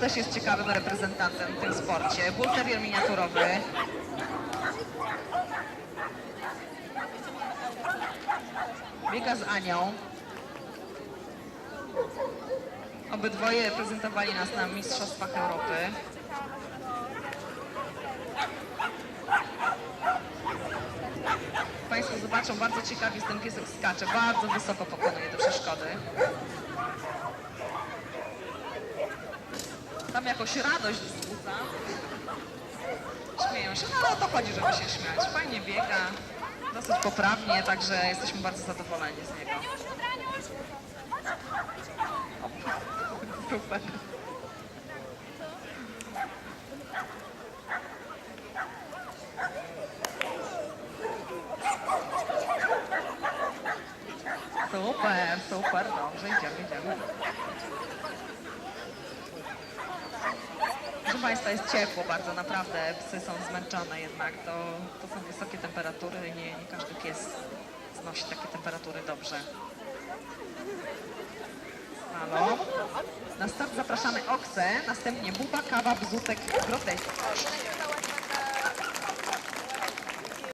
Też jest ciekawym reprezentantem w tym sporcie. Bull Terrier miniaturowy. Biega z Anią. Obydwoje reprezentowali nas na Mistrzostwach Europy. Państwo zobaczą, bardzo ciekawie ten piesek skacze, bardzo wysoko pokonuje te przeszkody. Tam jakoś radość wzbudza. Śmieją się, no o to chodzi, żeby się śmiać. Fajnie biega, dosyć poprawnie, także jesteśmy bardzo zadowoleni z niego. Super. Super, super, dobrze, idziemy, idziemy. Proszę Państwa, jest ciepło bardzo, naprawdę. Psy są zmęczone jednak. To, to są wysokie temperatury. Nie, nie każdy pies znosi takie temperatury dobrze. Halo? Na start zapraszamy Oksę, następnie Buba, Kawa, Bzutek, Groteski.